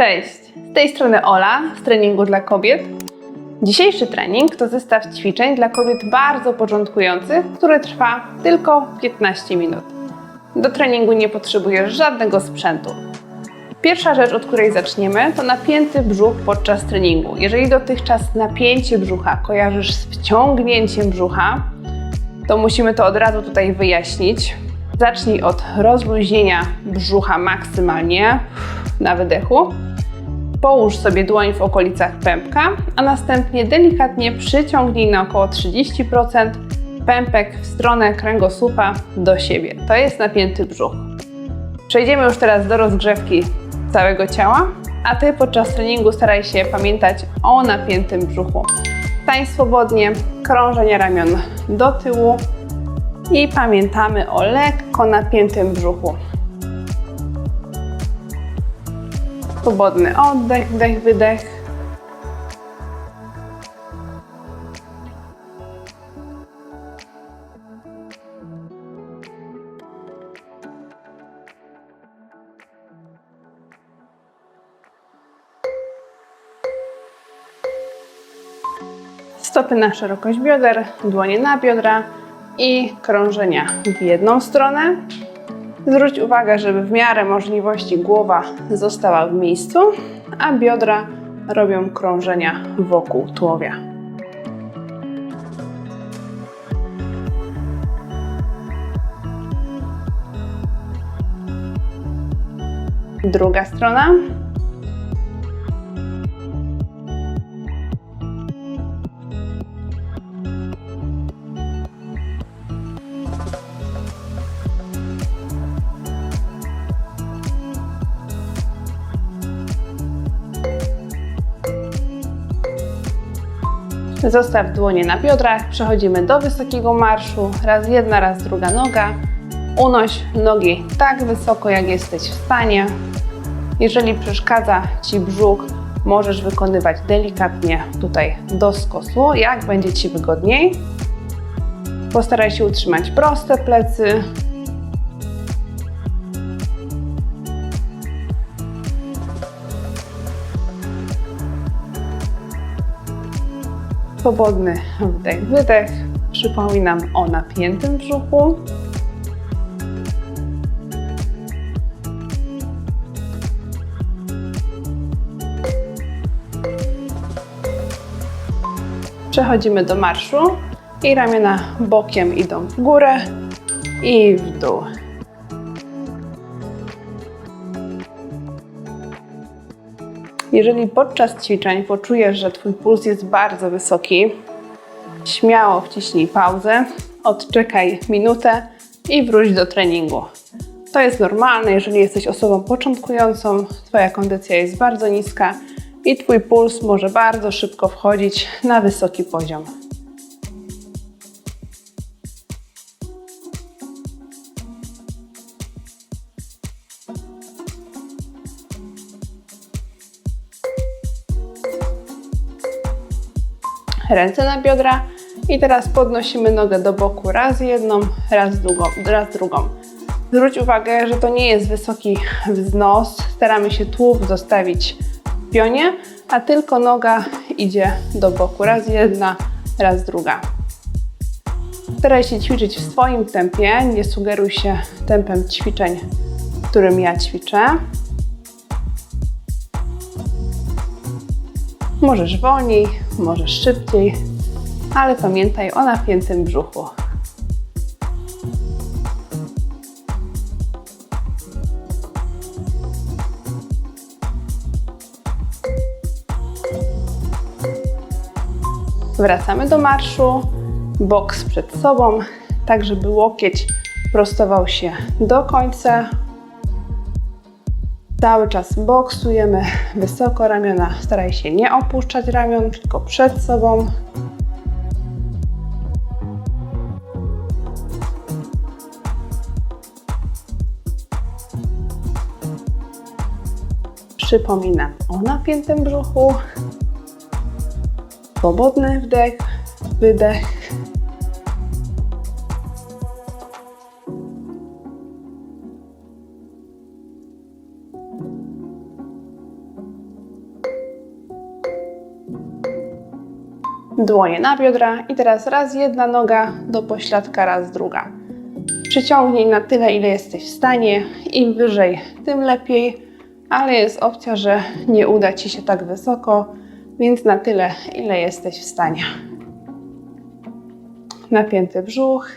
Cześć, z tej strony Ola z treningu dla kobiet. Dzisiejszy trening to zestaw ćwiczeń dla kobiet bardzo początkujących, który trwa tylko 15 minut. Do treningu nie potrzebujesz żadnego sprzętu. Pierwsza rzecz, od której zaczniemy, to napięty brzuch podczas treningu. Jeżeli dotychczas napięcie brzucha kojarzysz z wciągnięciem brzucha, to musimy to od razu tutaj wyjaśnić. Zacznij od rozluźnienia brzucha maksymalnie na wydechu. Połóż sobie dłoń w okolicach pępka, a następnie delikatnie przyciągnij na około 30% pępek w stronę kręgosłupa do siebie. To jest napięty brzuch. Przejdziemy już teraz do rozgrzewki całego ciała, a Ty podczas treningu staraj się pamiętać o napiętym brzuchu. Stań swobodnie, krążenie ramion do tyłu i pamiętamy o lekko napiętym brzuchu. Swobodny oddech, wdech, wydech. Stopy na szerokość bioder, dłonie na biodra i krążenia w jedną stronę. Zwróć uwagę, żeby w miarę możliwości głowa została w miejscu, a biodra robią krążenia wokół tułowia. Druga strona. Zostaw dłonie na biodrach, przechodzimy do wysokiego marszu. Raz jedna, raz druga noga. Unoś nogi tak wysoko, jak jesteś w stanie. Jeżeli przeszkadza Ci brzuch, możesz wykonywać delikatnie tutaj do skosu, jak będzie Ci wygodniej. Postaraj się utrzymać proste plecy. Swobodny wdech, wydech. Przypominam o napiętym brzuchu. Przechodzimy do marszu i ramiona bokiem idą w górę i w dół. Jeżeli podczas ćwiczeń poczujesz, że Twój puls jest bardzo wysoki, śmiało wciśnij pauzę, odczekaj minutę i wróć do treningu. To jest normalne, jeżeli jesteś osobą początkującą, Twoja kondycja jest bardzo niska i Twój puls może bardzo szybko wchodzić na wysoki poziom. Ręce na biodra i teraz podnosimy nogę do boku raz jedną, raz drugą. Raz drugą. Zwróć uwagę, że to nie jest wysoki wznos. Staramy się tułów zostawić w pionie, a tylko noga idzie do boku. Raz jedna, raz druga. Staraj się ćwiczyć w swoim tempie. Nie sugeruj się tempem ćwiczeń, którym ja ćwiczę. Możesz wolniej, możesz szybciej, ale pamiętaj o napiętym brzuchu. Wracamy do marszu, boks przed sobą, tak żeby łokieć prostował się do końca. Cały czas boksujemy wysoko ramiona. Staraj się nie opuszczać ramion, tylko przed sobą. Przypominam o napiętym brzuchu. Swobodny wdech, wydech. Dłonie na biodra i teraz raz jedna noga do pośladka, raz druga. Przyciągnij na tyle, ile jesteś w stanie. Im wyżej, tym lepiej, ale jest opcja, że nie uda Ci się tak wysoko, więc na tyle, ile jesteś w stanie. Napięty brzuch.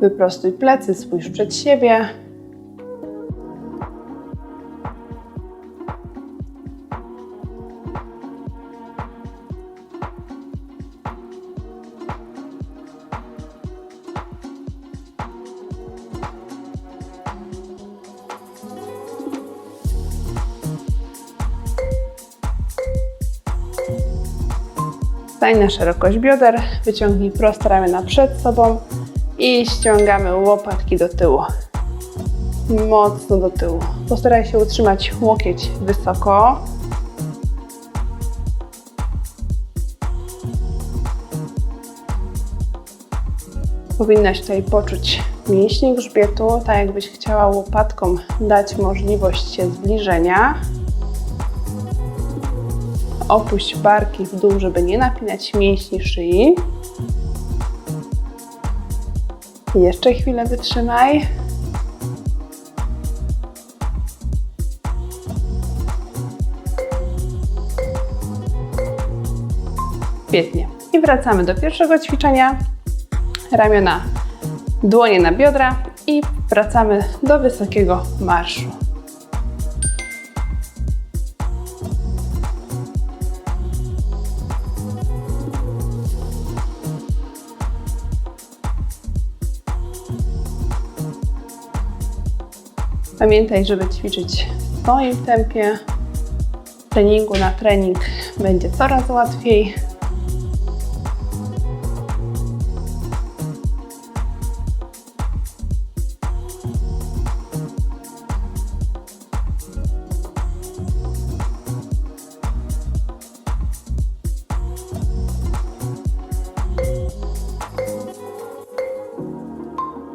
Wyprostuj plecy, spójrz przed siebie. Stań na szerokość bioder, wyciągnij proste ramiona przed sobą i ściągamy łopatki do tyłu. Mocno do tyłu. Postaraj się utrzymać łokieć wysoko. Powinnaś tutaj poczuć mięśnie grzbietu, tak jakbyś chciała łopatką dać możliwość się zbliżenia. Opuść barki w dół, żeby nie napinać mięśni szyi. Jeszcze chwilę wytrzymaj. Świetnie. I wracamy do pierwszego ćwiczenia. Ramiona, dłonie na biodra i wracamy do wysokiego marszu. Pamiętaj, żeby ćwiczyć w swoim tempie. Treningu na trening będzie coraz łatwiej.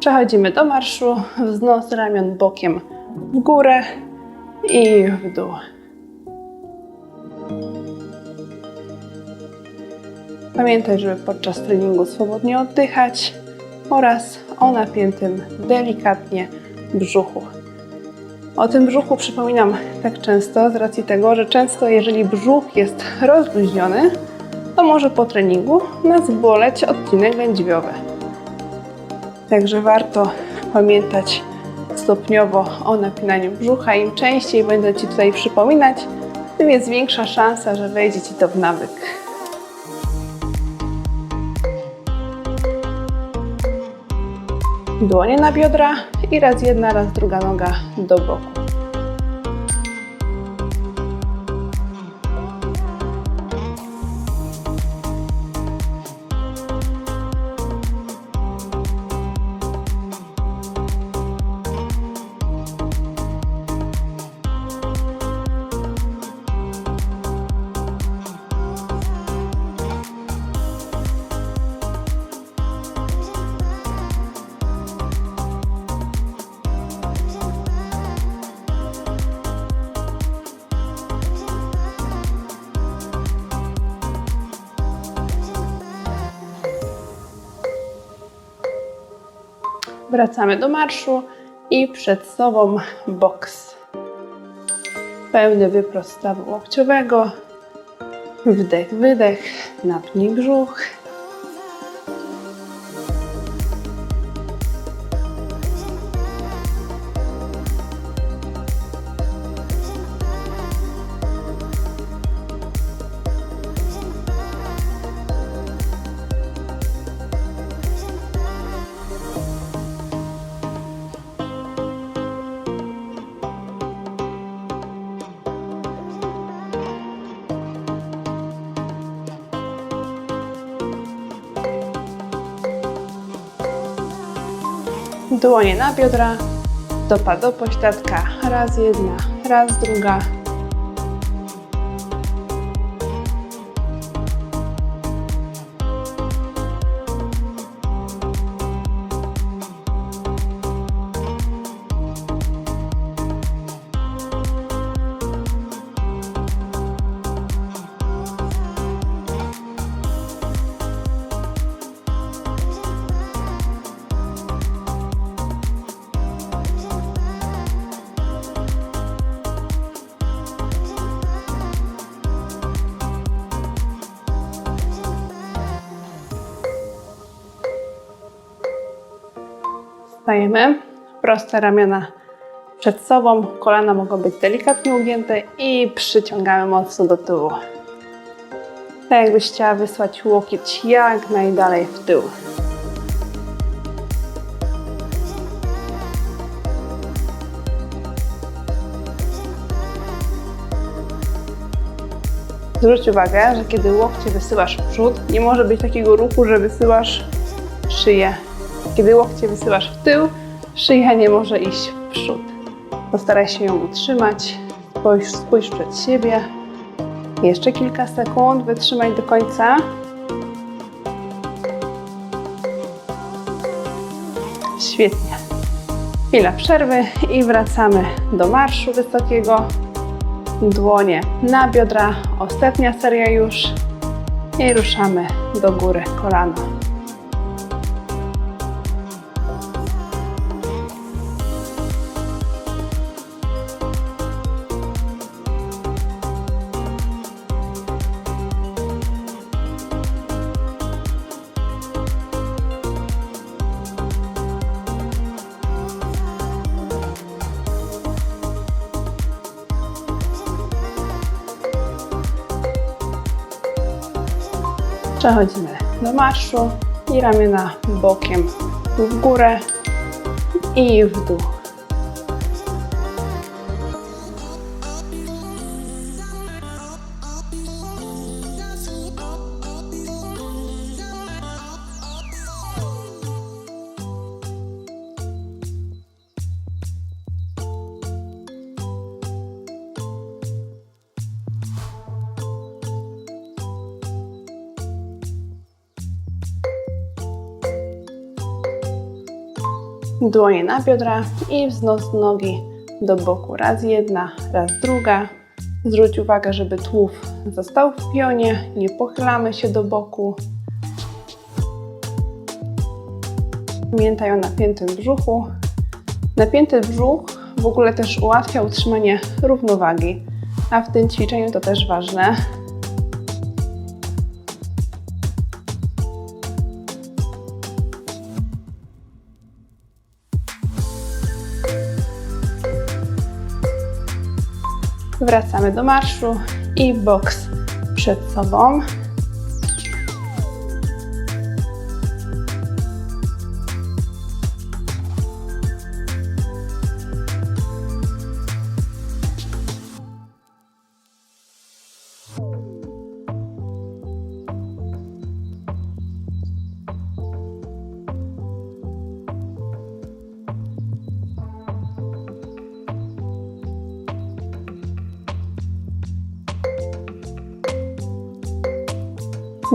Przechodzimy do marszu, wznos ramion bokiem w górę i w dół. Pamiętaj, żeby podczas treningu swobodnie oddychać oraz o napiętym delikatnie brzuchu. O tym brzuchu przypominam tak często z racji tego, że często jeżeli brzuch jest rozluźniony, to może po treningu nas boleć odcinek lędźwiowy. Także warto pamiętać stopniowo o napinaniu brzucha. Im częściej będę Ci tutaj przypominać, tym jest większa szansa, że wejdzie Ci to w nawyk. Dłonie na biodra i raz jedna, raz druga noga do boku. Wracamy do marszu i przed sobą boks. Pełny wyprost stawu łokciowego. Wdech, wydech, napnij brzuch. Dłonie na biodra, stopa do pośladka, raz jedna, raz druga. Stajemy, proste ramiona przed sobą, kolana mogą być delikatnie ugięte i przyciągamy mocno do tyłu. Tak jakbyś chciała wysłać łokieć jak najdalej w tył. Zwróć uwagę, że kiedy łokcie wysyłasz w przód, nie może być takiego ruchu, że wysyłasz szyję. Kiedy łokcie wysyłasz w tył, szyja nie może iść w przód. Postaraj się ją utrzymać, spójrz, spójrz przed siebie. Jeszcze kilka sekund, wytrzymaj do końca. Świetnie. Chwila przerwy i wracamy do marszu wysokiego. Dłonie na biodra, ostatnia seria już. I ruszamy do góry, kolano. Przechodzimy do marszu i ramiona bokiem w górę i w dół. Dłonie na biodra i wznos nogi do boku. Raz jedna, raz druga. Zwróć uwagę, żeby tułów został w pionie, nie pochylamy się do boku. Pamiętaj o napiętym brzuchu. Napięty brzuch w ogóle też ułatwia utrzymanie równowagi, a w tym ćwiczeniu to też ważne. Wracamy do marszu i boks przed sobą.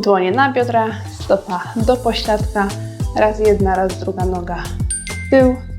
Dłonie na biodra, stopa do pośladka. Raz jedna, raz druga noga w tył.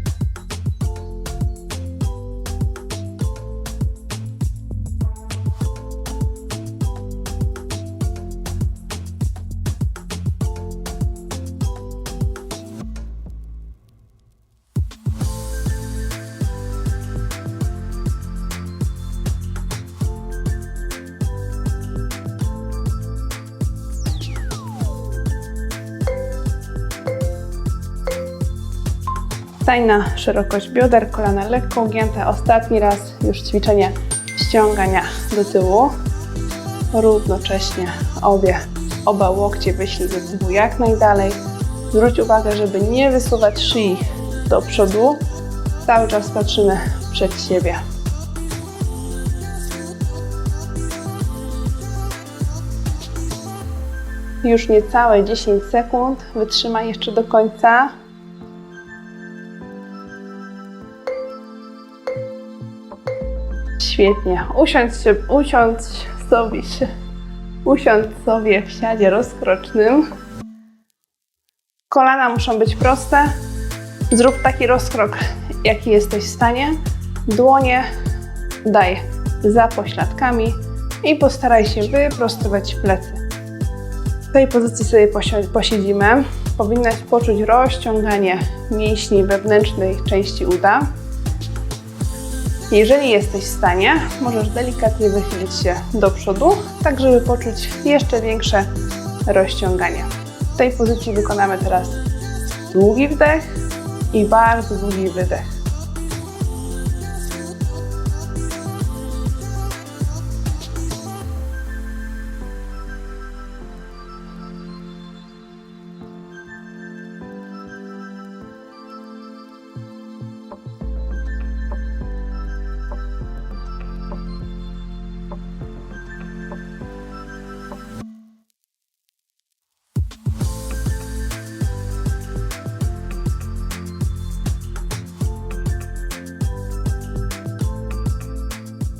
Stań na szerokość bioder, kolana lekko ugięte. Ostatni raz już ćwiczenie ściągania do tyłu. Równocześnie obie, oba łokcie wyślij do tyłu jak najdalej. Zwróć uwagę, żeby nie wysuwać szyi do przodu. Cały czas patrzymy przed siebie. Już niecałe 10 sekund. Wytrzymaj jeszcze do końca. Świetnie. Usiądź, się, usiądź sobie się, usiądź sobie w siadzie rozkrocznym. Kolana muszą być proste. Zrób taki rozkrok, jaki jesteś w stanie. Dłonie daj za pośladkami i postaraj się wyprostować plecy. W tej pozycji sobie posiedzimy. Powinnaś poczuć rozciąganie mięśni wewnętrznej części uda. Jeżeli jesteś w stanie, możesz delikatnie wychylić się do przodu, tak żeby poczuć jeszcze większe rozciąganie. W tej pozycji wykonamy teraz długi wdech i bardzo długi wydech.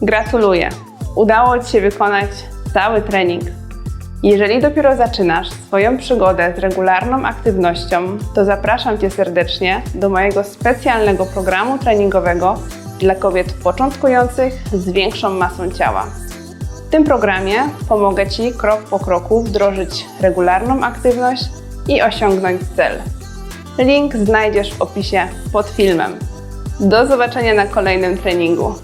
Gratuluję! Udało Ci się wykonać cały trening. Jeżeli dopiero zaczynasz swoją przygodę z regularną aktywnością, to zapraszam Cię serdecznie do mojego specjalnego programu treningowego dla kobiet początkujących z większą masą ciała. W tym programie pomogę Ci krok po kroku wdrożyć regularną aktywność i osiągnąć cel. Link znajdziesz w opisie pod filmem. Do zobaczenia na kolejnym treningu.